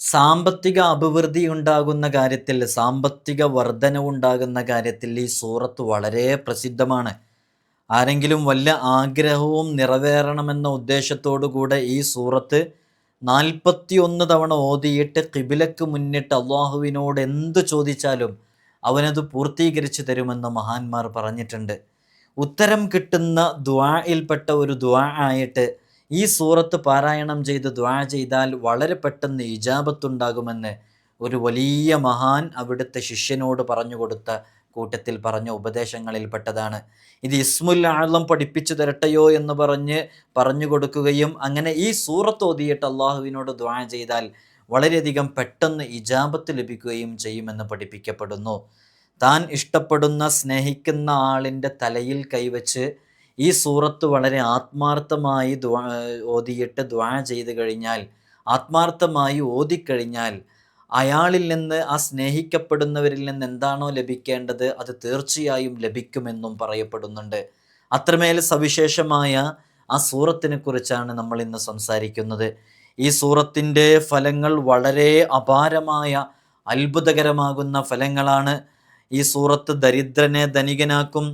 സാമ്പത്തിക അഭിവൃദ്ധി ഉണ്ടാകുന്ന കാര്യത്തിൽ സാമ്പത്തിക വർധനവുണ്ടാകുന്ന കാര്യത്തിൽ ഈ സൂറത്ത് വളരെ പ്രസിദ്ധമാണ്. ആരെങ്കിലും വലിയ ആഗ്രഹവും നിറവേറണമെന്ന ഉദ്ദേശത്തോടു കൂടെ ഈ സൂറത്ത് നാൽപ്പത്തി ഒന്ന് തവണ ഓതിയിട്ട് കിബിലക്ക് മുന്നിട്ട് അള്ളാഹുവിനോട് എന്ത് ചോദിച്ചാലും അവനത് പൂർത്തീകരിച്ചു തരുമെന്ന് മഹാന്മാർ പറഞ്ഞിട്ടുണ്ട്. ഉത്തരം കിട്ടുന്ന ദ്വായിൽപ്പെട്ട ഒരു ദ്വാ ആയിട്ട് ഈ സൂറത്ത് പാരായണം ചെയ്ത് ദ്വാ ചെയ്താൽ വളരെ പെട്ടെന്ന് ഇജാബത്തുണ്ടാകുമെന്ന് ഒരു വലിയ മഹാൻ അവിടുത്തെ ശിഷ്യനോട് പറഞ്ഞു കൊടുത്ത കൂട്ടത്തിൽ പറഞ്ഞ ഉപദേശങ്ങളിൽ പെട്ടതാണ് ഇത് ഇസ്മുൽ ആളം പഠിപ്പിച്ചു തരട്ടെയോ എന്ന് പറഞ്ഞ് പറഞ്ഞു കൊടുക്കുകയും അങ്ങനെ ഈ സൂറത്ത് ഓതിയിട്ട് അള്ളാഹുവിനോട് ദ്വാ ചെയ്താൽ വളരെയധികം പെട്ടെന്ന് ഇജാബത്ത് ലഭിക്കുകയും ചെയ്യുമെന്ന് പഠിപ്പിക്കപ്പെടുന്നു. താൻ ഇഷ്ടപ്പെടുന്ന സ്നേഹിക്കുന്ന ആളിന്റെ തലയിൽ കൈവച്ച് ഈ സൂറത്ത് വളരെ ആത്മാർത്ഥമായി ഓതിയിട്ട് ദ്വാ ചെയ്ത് കഴിഞ്ഞാൽ ആത്മാർത്ഥമായി ഓതിക്കഴിഞ്ഞാൽ അയാളിൽ നിന്ന് ആ സ്നേഹിക്കപ്പെടുന്നവരിൽ നിന്ന് എന്താണോ ലഭിക്കേണ്ടത് അത് തീർച്ചയായും ലഭിക്കുമെന്നും പറയപ്പെടുന്നുണ്ട്. അത്രമേൽ സവിശേഷമായ ആ സൂറത്തിനെ കുറിച്ചാണ് നമ്മൾ ഇന്ന് സംസാരിക്കുന്നത്. ഈ സൂറത്തിന്റെ ഫലങ്ങൾ വളരെ അപാരമായ അത്ഭുതകരമാകുന്ന ഫലങ്ങളാണ് ഈ സൂറത്ത് ദരിദ്രനെ ധനികനാക്കും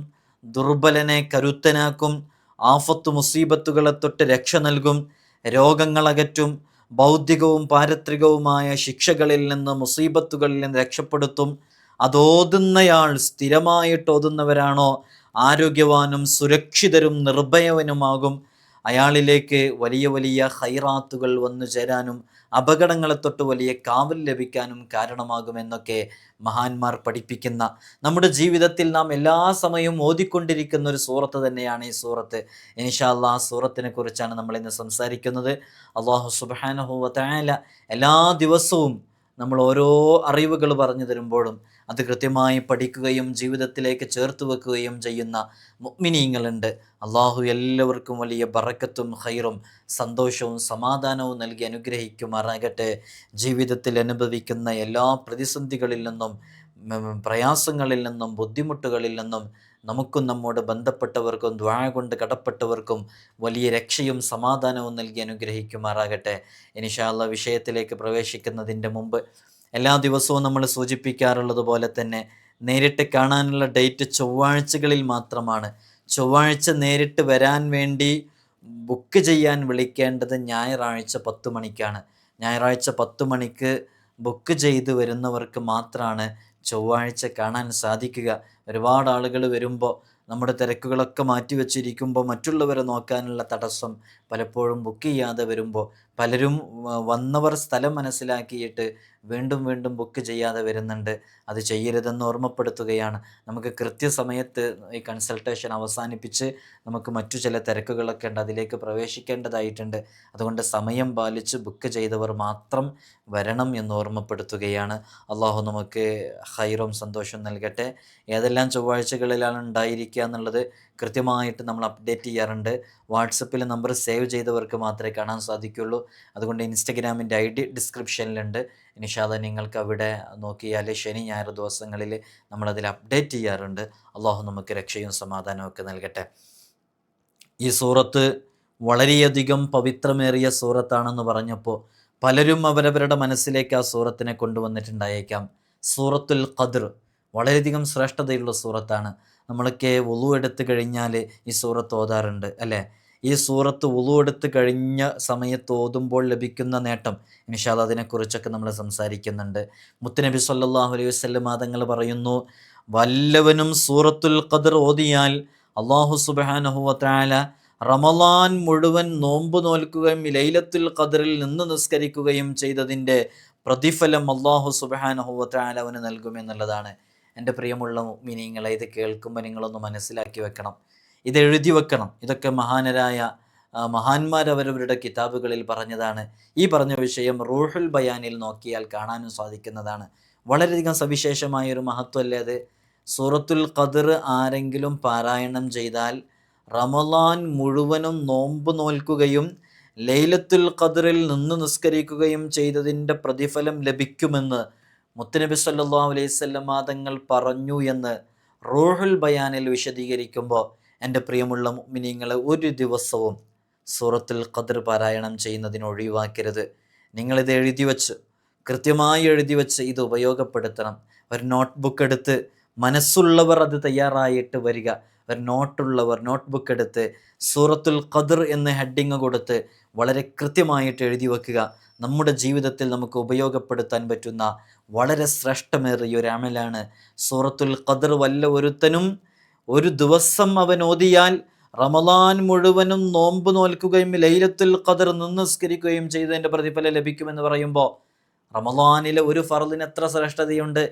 ദുർബലനെ കരുത്തനാക്കും ആഫത്ത് മുസീബത്തുകളെ തൊട്ട് രക്ഷ നൽകും രോഗങ്ങളകറ്റും ബൗദ്ധികവും പാരത്രികവുമായ ശിക്ഷകളിൽ നിന്ന് മുസീബത്തുകളിൽ നിന്ന് രക്ഷപ്പെടുത്തും. അതോതുന്നയാൾ സ്ഥിരമായിട്ട് ഓതുന്നവരാണോ? ആരോഗ്യവാനും സുരക്ഷിതരും നിർഭയവനുമാകും. അയാളിലേക്ക് വലിയ വലിയ ഹൈറാത്തുകൾ വന്നു ചേരാനും അപകടങ്ങളെ തൊട്ട് വലിയ കാവൽ ലഭിക്കാനും കാരണമാകുമെന്നൊക്കെ മഹാന്മാർ പഠിപ്പിക്കുന്ന നമ്മുടെ ജീവിതത്തിൽ നാം എല്ലാ സമയവും ഓതിക്കൊണ്ടിരിക്കുന്ന ഒരു സൂറത്ത് തന്നെയാണ് ഈ സൂറത്ത്. ഇൻഷാല്ല ആ സൂറത്തിനെ കുറിച്ചാണ് നമ്മൾ ഇന്ന് സംസാരിക്കുന്നത്. അള്ളാഹു സുബാനഹുവല എല്ലാ ദിവസവും നമ്മൾ ഓരോ അറിവുകൾ പറഞ്ഞു തരുമ്പോഴും അത് കൃത്യമായി പഠിക്കുകയും ജീവിതത്തിലേക്ക് ചേർത്ത് വെക്കുകയും ചെയ്യുന്ന മുഗ്മിനീങ്ങളുണ്ട് അള്ളാഹു എല്ലാവർക്കും വലിയ ബറക്കത്തും ഹൈറും സന്തോഷവും സമാധാനവും നൽകി അനുഗ്രഹിക്കുമാറാകട്ടെ. ജീവിതത്തിൽ അനുഭവിക്കുന്ന എല്ലാ പ്രതിസന്ധികളിൽ നിന്നും പ്രയാസങ്ങളിൽ നിന്നും ബുദ്ധിമുട്ടുകളിൽ നിന്നും നമുക്കും നമ്മോട് ബന്ധപ്പെട്ടവർക്കും ദ്വാ കൊണ്ട് കടപ്പെട്ടവർക്കും വലിയ രക്ഷയും സമാധാനവും നൽകി അനുഗ്രഹിക്കുമാറാകട്ടെ. ഇനിഷാല്ല വിഷയത്തിലേക്ക് പ്രവേശിക്കുന്നതിന്റെ മുമ്പ് എല്ലാ ദിവസവും നമ്മൾ സൂചിപ്പിക്കാറുള്ളത് പോലെ തന്നെ നേരിട്ട് കാണാനുള്ള ഡേറ്റ് ചൊവ്വാഴ്ചകളിൽ മാത്രമാണ്. ചൊവ്വാഴ്ച നേരിട്ട് വരാൻ വേണ്ടി ബുക്ക് ചെയ്യാൻ വിളിക്കേണ്ടത് ഞായറാഴ്ച പത്ത് മണിക്കാണ്. ഞായറാഴ്ച പത്ത് മണിക്ക് ബുക്ക് ചെയ്ത് വരുന്നവർക്ക് മാത്രമാണ് ചൊവ്വാഴ്ച കാണാൻ സാധിക്കുക. ഒരുപാട് ആളുകൾ വരുമ്പോൾ നമ്മുടെ തിരക്കുകളൊക്കെ മാറ്റി വെച്ചിരിക്കുമ്പോൾ മറ്റുള്ളവരെ നോക്കാനുള്ള തടസ്സം പലപ്പോഴും ബുക്ക് ചെയ്യാതെ വരുമ്പോൾ പലരും വന്നവർ സ്ഥലം മനസ്സിലാക്കിയിട്ട് വീണ്ടും വീണ്ടും ബുക്ക് ചെയ്യാതെ വരുന്നുണ്ട്. അത് ചെയ്യരുതെന്ന് ഓർമ്മപ്പെടുത്തുകയാണ്. നമുക്ക് കൃത്യസമയത്ത് ഈ കൺസൾട്ടേഷൻ അവസാനിപ്പിച്ച് നമുക്ക് മറ്റു ചില തിരക്കുകളൊക്കെ ഉണ്ട്. അതിലേക്ക് പ്രവേശിക്കേണ്ടതായിട്ടുണ്ട്. അതുകൊണ്ട് സമയം പാലിച്ച് ബുക്ക് ചെയ്തവർ മാത്രം വരണം എന്ന് ഓർമ്മപ്പെടുത്തുകയാണ്. അള്ളാഹു നമുക്ക് ഹൈറും സന്തോഷം നൽകട്ടെ. ഏതെല്ലാം ചൊവ്വാഴ്ചകളിലാണ് ഉണ്ടായിരിക്കുക എന്നുള്ളത് കൃത്യമായിട്ട് നമ്മൾ അപ്ഡേറ്റ് ചെയ്യാറുണ്ട്. വാട്സപ്പിൽ നമ്പർ സേവ് ചെയ്തവർക്ക് മാത്രമേ കാണാൻ സാധിക്കുള്ളൂ. അതുകൊണ്ട് ഇൻസ്റ്റഗ്രാമിന്റെ ഐ ഡി ഡിസ്ക്രിപ്ഷനിലുണ്ട് നിഷാദ നിങ്ങൾക്ക് അവിടെ നോക്കിയാൽ ശനി ഞായർ ദിവസങ്ങളിൽ നമ്മളതിൽ അപ്ഡേറ്റ് ചെയ്യാറുണ്ട്. അള്ളാഹു നമുക്ക് രക്ഷയും സമാധാനവും ഒക്കെ നൽകട്ടെ. ഈ സൂറത്ത് വളരെയധികം പവിത്രമേറിയ സൂറത്താണെന്ന് പറഞ്ഞപ്പോൾ പലരും അവരവരുടെ മനസ്സിലേക്ക് ആ സൂറത്തിനെ കൊണ്ടുവന്നിട്ടുണ്ടായേക്കാം. സൂറത്തുൽ ഖദർ വളരെയധികം ശ്രേഷ്ഠതയുള്ള സൂറത്താണ്. നമ്മളൊക്കെ ഒളു എടുത്ത് കഴിഞ്ഞാൽ ഈ സൂറത്ത് ഓതാറുണ്ട് അല്ലേ? ഈ സൂറത്ത് ഉളു എടുത്ത് കഴിഞ്ഞ സമയത്ത് ഓതുമ്പോൾ ലഭിക്കുന്ന നേട്ടം നിഷാദ് അതിനെക്കുറിച്ചൊക്കെ നമ്മൾ സംസാരിക്കുന്നുണ്ട്. മുത്തുനബി സല്ലാഹു അലൈഹി വസ്ലം മാതങ്ങൾ പറയുന്നു വല്ലവനും സൂറത്തുൽ ഖദർ ഓതിയാൽ അള്ളാഹു സുബാനഹുവത്താല റമലാൻ മുഴുവൻ നോമ്പ് നോൽക്കുകയും ലൈലത്തുൽ ഖദറിൽ നിന്ന് നിസ്കരിക്കുകയും ചെയ്തതിന്റെ പ്രതിഫലം അള്ളാഹു സുബാനഹുവത്താല അവന് നൽകുമെന്നുള്ളതാണ് എന്റെ പ്രിയമുള്ള മിനിങ്ങളെ ഇത് കേൾക്കുമ്പോൾ നിങ്ങളൊന്ന് മനസ്സിലാക്കി വെക്കണം. ഇത് എഴുതി വെക്കണം. ഇതൊക്കെ മഹാനരായ മഹാന്മാർ അവരവരുടെ കിതാബുകളിൽ പറഞ്ഞതാണ്. ഈ പറഞ്ഞ വിഷയം റൂഹുൽ ബയാനിൽ നോക്കിയാൽ കാണാനും സാധിക്കുന്നതാണ്. വളരെയധികം സവിശേഷമായ ഒരു മഹത്വമല്ലേ അത്? സൂറത്തുൽ ഖദർ ആരെങ്കിലും പാരായണം ചെയ്താൽ റമലാൻ മുഴുവനും നോമ്പ് നോൽക്കുകയും ലൈലത്തുൽ ഖദറിൽ നിന്ന് നിസ്കരിക്കുകയും ചെയ്തതിന്റെ പ്രതിഫലം ലഭിക്കുമെന്ന് മുത്തനബി സല്ലാ അലൈവല്ലം തങ്ങൾ പറഞ്ഞു എന്ന് റൂഹുൽ ബയാനിൽ വിശദീകരിക്കുമ്പോൾ എന്റെ പ്രിയമുള്ള മിനിങ്ങളെ ഒരു ദിവസവും സൂറത്തുൽ ഖദർ പാരായണം ചെയ്യുന്നതിന് ഒഴിവാക്കരുത്. നിങ്ങളിത് എഴുതി വച്ച് കൃത്യമായി എഴുതി വച്ച് ഇത് ഉപയോഗപ്പെടുത്തണം. ഒരു നോട്ട്ബുക്ക് എടുത്ത് മനസ്സുള്ളവർ അത് തയ്യാറായിട്ട് വരിക. ഒരു നോട്ടുള്ളവർ നോട്ട് ബുക്ക് എടുത്ത് സൂറത്തുൽ ഖദർ എന്ന് ഹെഡിങ് കൊടുത്ത് വളരെ കൃത്യമായിട്ട് എഴുതി വെക്കുക. നമ്മുടെ ജീവിതത്തിൽ നമുക്ക് ഉപയോഗപ്പെടുത്താൻ പറ്റുന്ന വളരെ ശ്രേഷ്ഠമേറിയ ഒരു അമലാണ്. സൂറത്തുൽ ഖദർ വല്ല ഒരുത്തനും ഒരു ദിവസം അവൻ ഓതിയാൽ റമദാൻ മുഴുവനും നോമ്പ് നോൽക്കുകയും ലൈലത്തുൽ ഖദർ നിസ്കരിക്കുകയും ചെയ്തതിന്റെ പ്രതിഫലം ലഭിക്കുമെന്ന് പറയുമ്പോൾ റമദാനിലെ ഒരു ഫറലിന് എത്ര ശ്രേഷ്ഠതയുണ്ട്?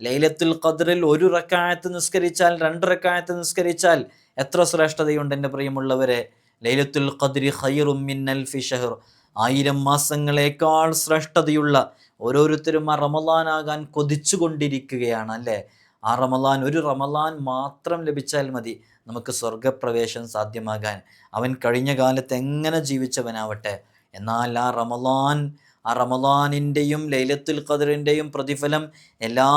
ലൈലത്തുൽ ഖദറിൽ ഒരു റക്കായത്ത് നിസ്കരിച്ചാൽ രണ്ട് റക്കായത്ത് നിസ്കരിച്ചാൽ എത്ര ശ്രേഷ്ഠതയുണ്ട് എന്റെ പ്രിയമുള്ളവരെ? ലൈലത്തുൽ ഖദ്രി ഖൈറും മിന്നൽ ഫിഷഹർ ആയിരം മാസങ്ങളേക്കാൾ ശ്രേഷ്ഠതയുള്ള ഓരോരുത്തരും ആ റമലാനാകാൻ കൊതിച്ചുകൊണ്ടിരിക്കുകയാണ് അല്ലേ? ആ റമലാൻ ഒരു റമലാൻ മാത്രം ലഭിച്ചാൽ മതി നമുക്ക് സ്വർഗപ്രവേശം സാധ്യമാകാൻ. അവൻ കഴിഞ്ഞ കാലത്ത് എങ്ങനെ ജീവിച്ചവനാവട്ടെ? എന്നാൽ ആ റമലാൻ ആ റമലാനിന്റെയും ലൈലത്തുൽ ഖദറിന്റെയും പ്രതിഫലം എല്ലാ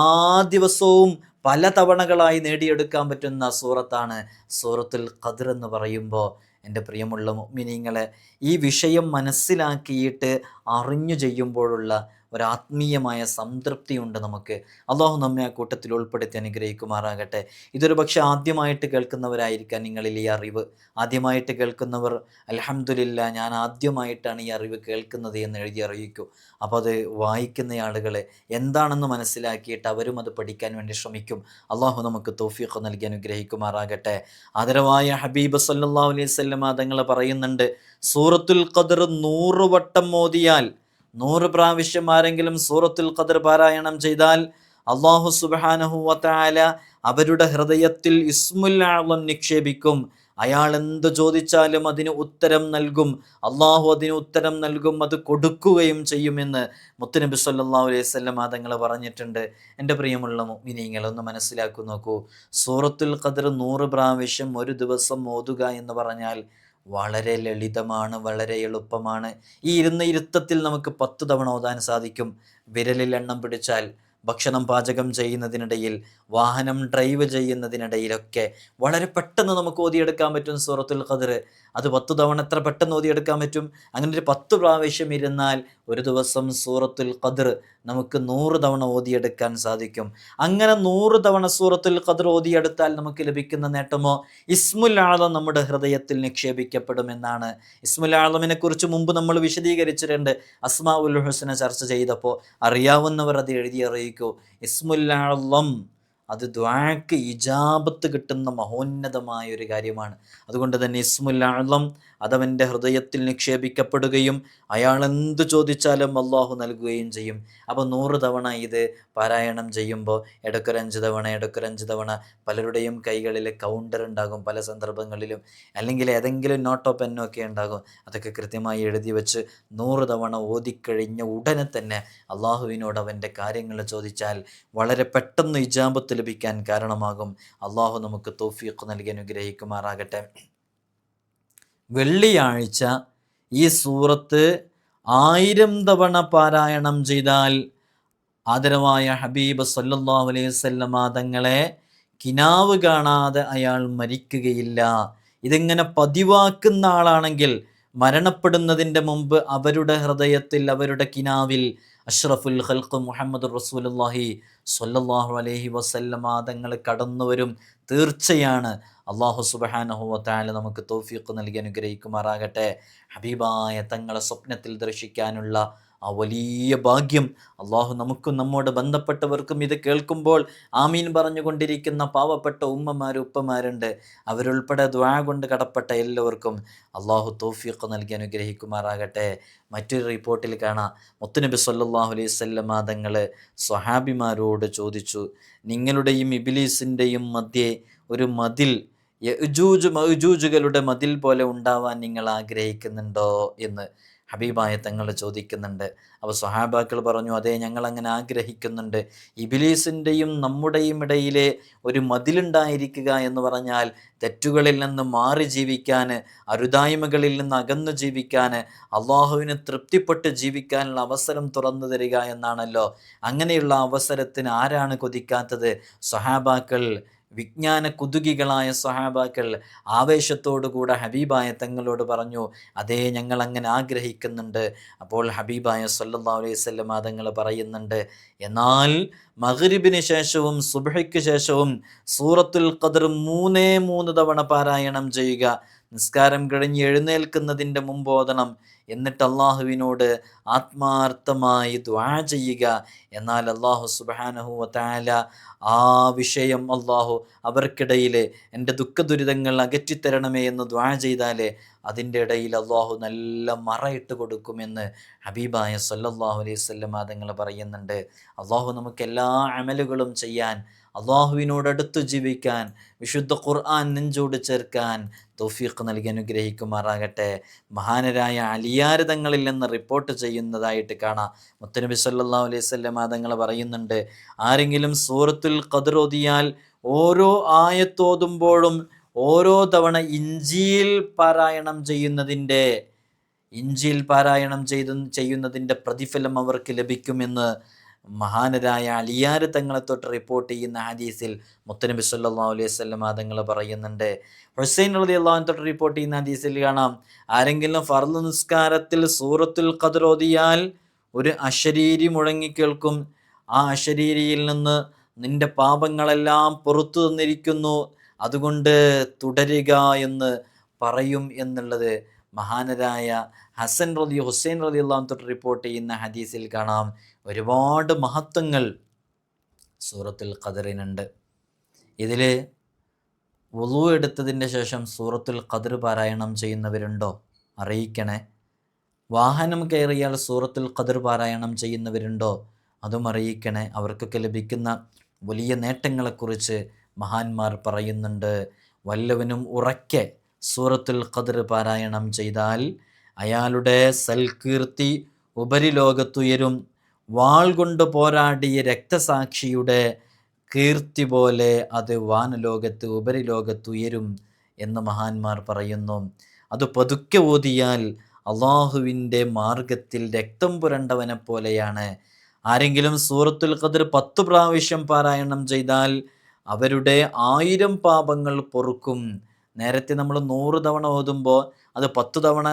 ദിവസവും പല തവണകളായി നേടിയെടുക്കാൻ പറ്റുന്ന സൂറത്താണ് സൂറത്തുൽ ഖദർ എന്ന് പറയുമ്പോൾ എന്റെ പ്രിയമുള്ള മിനിങ്ങളെ ഈ വിഷയം മനസ്സിലാക്കിയിട്ട് അറിഞ്ഞു ചെയ്യുമ്പോഴുള്ള ഒരാത്മീയമായ സംതൃപ്തിയുണ്ട് നമുക്ക്. അള്ളാഹു നമ്മെ ആ കൂട്ടത്തിൽ ഉൾപ്പെടുത്തി അനുഗ്രഹിക്കുമാറാകട്ടെ. ഇതൊരു പക്ഷേ ആദ്യമായിട്ട് കേൾക്കുന്നവരായിരിക്കാം നിങ്ങളിൽ ഈ അറിവ്. ആദ്യമായിട്ട് കേൾക്കുന്നവർ അലഹമുല്ല ഞാൻ ആദ്യമായിട്ടാണ് ഈ അറിവ് കേൾക്കുന്നത് എന്ന് എഴുതി അറിയിക്കൂ. അപ്പോൾ അത് വായിക്കുന്ന ആളുകളെ എന്താണെന്ന് മനസ്സിലാക്കിയിട്ട് അവരും അത് പഠിക്കാൻ വേണ്ടി ശ്രമിക്കും. അള്ളാഹു നമുക്ക് തോഫീഖ് നൽകി അനുഗ്രഹിക്കുമാറാകട്ടെ. ആദരവായ ഹബീബ് സല്ലാ അലൈഹി സ്വല്ലം തങ്ങൾ പറയുന്നുണ്ട് സൂറത്തുൽ ഖദർ നൂറ് വട്ടം മോദിയാൽ നൂറ് പ്രാവശ്യം ആരെങ്കിലും സൂറത്തുൽ ഖദർ പാരായണം ചെയ്താൽ അള്ളാഹു സുബാനഹു വത്താല അവരുടെ ഹൃദയത്തിൽ ഇസ്മുൽ ആളം നിക്ഷേപിക്കും. അയാൾ എന്ത് ചോദിച്ചാലും അതിന് ഉത്തരം നൽകും. അള്ളാഹു അതിന് ഉത്തരം നൽകും അത് കൊടുക്കുകയും ചെയ്യുമെന്ന് മുത്തുനബി സല്ലാ അലൈഹി മാതങ്ങൾ തങ്ങൾ പറഞ്ഞിട്ടുണ്ട്. എന്റെ പ്രിയമുള്ള മിനിങ്ങൾ ഒന്ന് മനസ്സിലാക്കു നോക്കൂ. സൂറത്തുൽ ഖദർ നൂറ് പ്രാവശ്യം ഒരു ദിവസം ഓതുക എന്ന് പറഞ്ഞാൽ വളരെ ലളിതമാണ് വളരെ എളുപ്പമാണ്. ഈ ഇരുന്ന ഇരുത്തത്തിൽ നമുക്ക് പത്ത് തവണ ഓതാൻ സാധിക്കും. വിരലിൽ എണ്ണം പിടിച്ചാൽ ഭക്ഷണം പാചകം ചെയ്യുന്നതിനിടയിൽ വാഹനം ഡ്രൈവ് ചെയ്യുന്നതിനിടയിലൊക്കെ വളരെ പെട്ടെന്ന് നമുക്ക് ഓതിയെടുക്കാൻ പറ്റും സൂറത്തുൽ ഖദർ. അത് പത്ത് തവണ എത്ര പെട്ടെന്ന് ഓതിയെടുക്കാൻ പറ്റും? അങ്ങനെ ഒരു പത്ത് പ്രാവശ്യം ഇരുന്നാൽ ഒരു ദിവസം സൂറത്തുൽ ഖദർ നമുക്ക് നൂറ് തവണ ഓതിയെടുക്കാൻ സാധിക്കും. അങ്ങനെ നൂറ് തവണ സൂറത്തുൽ ഖദർ ഓതിയെടുത്താൽ നമുക്ക് ലഭിക്കുന്ന നേട്ടമോ? ഇസ്മുൽ ആളം നമ്മുടെ ഹൃദയത്തിൽ നിക്ഷേപിക്കപ്പെടുമെന്നാണ്. ഇസ്മുൽ ആളമിനെ കുറിച്ച് മുമ്പ് നമ്മൾ വിശദീകരിച്ചിട്ടുണ്ട്. അസ്മാ ഉൽ ഹുസനെ ചർച്ച ചെയ്തപ്പോൾ അറിയാവുന്നവർ അത് എഴുതി അറിയിക്കൂ. ഇസ്മുൽ ആളം അത് ദ്വാക്ക് ഇജാബത്ത് കിട്ടുന്ന മഹോന്നതമായ ഒരു കാര്യമാണ്. അതുകൊണ്ട് തന്നെ ഇസ്മുൽ ആളം അതവന്റെ ഹൃദയത്തിൽ നിക്ഷേപിക്കപ്പെടുകയും അയാൾ എന്ത് ചോദിച്ചാലും അള്ളാഹു നൽകുകയും ചെയ്യും. അപ്പോൾ നൂറ് തവണ ഇത് പാരായണം ചെയ്യുമ്പോൾ ഇടക്കൊരഞ്ച് തവണ ഇടക്കൊരഞ്ച് തവണ പലരുടെയും കൈകളിൽ കൗണ്ടർ ഉണ്ടാകും പല സന്ദർഭങ്ങളിലും. അല്ലെങ്കിൽ ഏതെങ്കിലും നോട്ടോ പെന്നോ ഒക്കെ ഉണ്ടാകും. അതൊക്കെ കൃത്യമായി എഴുതി വെച്ച് നൂറ് തവണ ഓതിക്കഴിഞ്ഞ ഉടനെ തന്നെ അള്ളാഹുവിനോട് അവന്റെ കാര്യങ്ങൾ ചോദിച്ചാൽ വളരെ പെട്ടെന്ന് ഇജാബത്ത് ലഭിക്കാൻ കാരണമാകും. അള്ളാഹു നമുക്ക് തോഫീഖ് നൽകി അനുഗ്രഹിക്കുമാറാകട്ടെ. വെള്ളിയാഴ്ച ഈ സൂറത്ത് ആയിരം തവണ പാരായണം ചെയ്താൽ ആദരവായ ഹബീബ് സല്ലല്ലാഹു അലൈഹി തങ്ങളെ കിനാവ് കാണാതെ അയാൾ മരിക്കുകയില്ല. ഇതിങ്ങനെ പതിവാക്കുന്ന ആളാണെങ്കിൽ മരണപ്പെടുന്നതിന്റെ മുമ്പ് അവരുടെ ഹൃദയത്തിൽ അവരുടെ കിനാവിൽ അഷ്റഫുൽ ഖൽഖ് മുഹമ്മദ് റസൂലുള്ളാഹി സ്വല്ലല്ലാഹു അലൈഹി വസല്ലമ തങ്ങൾ കടന്നുവരും. തീർച്ചയാണ് അള്ളാഹു സുബഹാനഹുവ താല നമുക്ക് തോഫീക്ക് നൽകി അനുഗ്രഹിക്കുമാറാകട്ടെ. ഹബീബായ തങ്ങളെ സ്വപ്നത്തിൽ ദർശിക്കാനുള്ള ആ വലിയ ഭാഗ്യം അള്ളാഹു നമുക്കും നമ്മോട് ബന്ധപ്പെട്ടവർക്കും ഇത് കേൾക്കുമ്പോൾ ആമീൻ പറഞ്ഞുകൊണ്ടിരിക്കുന്ന പാവപ്പെട്ട ഉമ്മമാർ ഉപ്പമാരുണ്ട്. അവരുൾപ്പെടെ ദ്വാ കൊണ്ട് കടപ്പെട്ട എല്ലാവർക്കും അള്ളാഹു തോഫീഖ് നൽകി അനുഗ്രഹിക്കുമാറാകട്ടെ. മറ്റൊരു റിപ്പോർട്ടിൽ കാണാം. മുത്തുനബി സല്ലാഹു അലൈഹി തങ്ങൾ സ്വഹാബിമാരോട് ചോദിച്ചു നിങ്ങളുടെയും ഇബിലീസിന്റെയും മധ്യേ ഒരു മതിൽ യജൂജ് മഹജൂജുകളുടെ മതിൽ പോലെ ഉണ്ടാവാൻ നിങ്ങൾ ആഗ്രഹിക്കുന്നുണ്ടോ എന്ന് ഹബീബായ തങ്ങൾ ചോദിക്കുന്നുണ്ട്. അപ്പോൾ സ്വഹാബാക്കൾ പറഞ്ഞു അതേ ഞങ്ങൾ അങ്ങനെ ആഗ്രഹിക്കുന്നുണ്ട്. ഇബിലീസിന്റെയും നമ്മുടെയും ഇടയിലെ ഒരു മതിലുണ്ടായിരിക്കുക എന്ന് പറഞ്ഞാൽ തെറ്റുകളിൽ നിന്ന് മാറി ജീവിക്കാൻ അരുതായ്മകളിൽ നിന്ന് അകന്നു ജീവിക്കാൻ അള്ളാഹുവിനെ തൃപ്തിപ്പെട്ട് ജീവിക്കാനുള്ള അവസരം തുറന്നു തരിക എന്നാണല്ലോ. അങ്ങനെയുള്ള അവസരത്തിന് ആരാണ് കൊതിക്കാത്തത്? സ്വഹാബാക്കൾ വിജ്ഞാന കുതുകികളായ സഹാബാക്കൾ ആവേശത്തോടുകൂടെ ഹബീബായ തങ്ങളോട് പറഞ്ഞു അതേ ഞങ്ങൾ അങ്ങനെ ആഗ്രഹിക്കുന്നുണ്ട്. അപ്പോൾ ഹബീബായ സല്ലാ അലൈഹി വസല്ലം തങ്ങൾ പറയുന്നുണ്ട് എന്നാൽ മഗ്രിബിന് ശേഷവും സുബഹയ്ക്ക് ശേഷവും സൂറത്തുൽ ഖദർ മൂന്നേ മൂന്ന് തവണ പാരായണം ചെയ്യുക. നിസ്കാരം കഴിഞ്ഞ് എഴുന്നേൽക്കുന്നതിന്റെ മുമ്പോതണം എന്നിട്ട് അള്ളാഹുവിനോട് ആത്മാർത്ഥമായി ദ്വാ ചെയ്യുക. എന്നാൽ അള്ളാഹു സുബാനഹു വത്താല ആ വിഷയം അള്ളാഹു അവർക്കിടയിൽ എന്റെ ദുഃഖദുരിതങ്ങൾ അകറ്റിത്തരണമേ എന്ന് ദ്വാ ചെയ്താലേ അതിന്റെ ഇടയിൽ അള്ളാഹു നല്ല മറയിട്ട് കൊടുക്കുമെന്ന് ഹബീബായ സല്ലാഹു അലൈഹി വസല്ലം തങ്ങൾ പറയുന്നുണ്ട്. അള്ളാഹു നമുക്ക് എല്ലാ അമലുകളും ചെയ്യാൻ അള്ളാഹുവിനോടടുത്ത് ജീവിക്കാൻ വിശുദ്ധ ഖുർആൻ നെഞ്ചോട് ചേർക്കാൻ തൗഫീഖ് നൽകി അനുഗ്രഹിക്കുമാറാകട്ടെ. മഹാനരായ അലിയാരതങ്ങളിൽ നിന്ന് റിപ്പോർട്ട് ചെയ്യുന്നതായിട്ട് കാണാം. മുത്തനബി സല്ലാ അലൈഹി വസല്ലം തങ്ങൾ പറയുന്നുണ്ട് ആരെങ്കിലും സൂറത്തുൽ ഖദർ ഓതിയാൽ ഓരോ ആയത്തോതുമ്പോഴും ഓരോ തവണ ഇഞ്ചിയിൽ പാരായണം ചെയ്യുന്നതിന്റെ ഇഞ്ചിയിൽ പാരായണം ചെയ്തു ചെയ്യുന്നതിന്റെ പ്രതിഫലം അവർക്ക് ലഭിക്കുമെന്ന് മഹാനരായ അലിയാർ തങ്ങളെ തൊട്ട് റിപ്പോർട്ട് ചെയ്യുന്ന ഹദീസിൽ മുത്തനബി സല്ലാ അലൈഹി സ്വല്ലം തങ്ങൾ പറയുന്നുണ്ട്. ഹുസൈൻ അലി അള്ളാഹു തൊട്ട് റിപ്പോർട്ട് ചെയ്യുന്ന ഹദീസിൽ കാണാം ആരെങ്കിലും ഫർദ് നിസ്കാരത്തിൽ സൂറത്തുൽ ഖദർ ഓതിയാൽ ഒരു അശരീരി മുഴങ്ങിക്കേൾക്കും. ആ അശരീരിയിൽ നിന്ന് നിന്റെ പാപങ്ങളെല്ലാം പുറത്തു തന്നിരിക്കുന്നു. അതുകൊണ്ട് തുടരുക എന്ന് പറയും എന്നുള്ളത് മഹാനരായ ഹസൻ റലി ഹുസൈൻ റലി അള്ളാഹു തൊട്ട് റിപ്പോർട്ട് ചെയ്യുന്ന ഹദീസിൽ കാണാം. ഒരുപാട് മഹത്വങ്ങൾ സൂറത്തുൽ ഖദറിനുണ്ട്. ഇതിൽ വുളു എടുത്തതിന്റെ ശേഷം സൂറത്തുൽ ഖദർ പാരായണം ചെയ്യുന്നവരുണ്ടോ? അറിയിക്കണേ. വാഹനം കയറിയാൽ സൂറത്തുൽ ഖദർ പാരായണം ചെയ്യുന്നവരുണ്ടോ? അതും അറിയിക്കണേ. അവർക്കൊക്കെ ലഭിക്കുന്ന വലിയ നേട്ടങ്ങളെക്കുറിച്ച് മഹാന്മാർ പറയുന്നുണ്ട് വല്ലവനും ഉറക്കെ സൂറത്തുൽ ഖദർ പാരായണം ചെയ്താൽ അയാളുടെ സൽകീർത്തി ഉപരിലോകത്തുയരും. വാൾ കൊണ്ട് പോരാടിയ രക്തസാക്ഷിയുടെ കീർത്തി പോലെ അത് വാനലോകത്ത് ഉപരിലോകത്തുയരും എന്ന് മഹാന്മാർ പറയുന്നു. അത് പതുക്കെ ഓതിയാൽ അള്ളാഹുവിന്റെ മാർഗത്തിൽ രക്തം പുരണ്ടവനെ പോലെയാണ്. ആരെങ്കിലും സൂറത്തുൽ ഖദർ പത്ത് പ്രാവശ്യം പാരായണം ചെയ്താൽ അവരുടെ ആയിരം പാപങ്ങൾ പൊറുക്കും. നേരത്തെ നമ്മൾ നൂറ് തവണ ഓതുമ്പോൾ അത് പത്ത് തവണ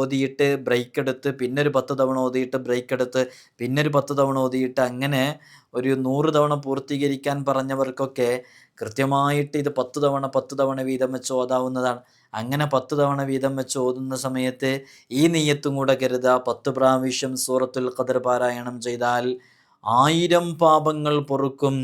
ഓതിയിട്ട് ബ്രേക്ക് എടുത്ത് പിന്നെ ഒരു പത്ത് തവണ ഓതിയിട്ട് ബ്രേക്ക് എടുത്ത് പിന്നെ ഒരു പത്ത് തവണ ഓതിയിട്ട് അങ്ങനെ ഒരു നൂറ് തവണ പൂർത്തീകരിക്കാൻ പറഞ്ഞവർക്കൊക്കെ കൃത്യമായിട്ട് ഇത് പത്ത് തവണ പത്ത് തവണ വീതം വെച്ച് ഓതാവുന്നതാണ്. അങ്ങനെ പത്ത് തവണ വീതം വെച്ച് ഓതുന്ന സമയത്ത് ഈ നെയ്യത്തും കൂടെ കരുതുക പത്ത് പ്രാവശ്യം സൂറത്തുൽ ഖദർ പാരായണം ചെയ്താൽ ആയിരം പാപങ്ങൾ പൊറുക്കും.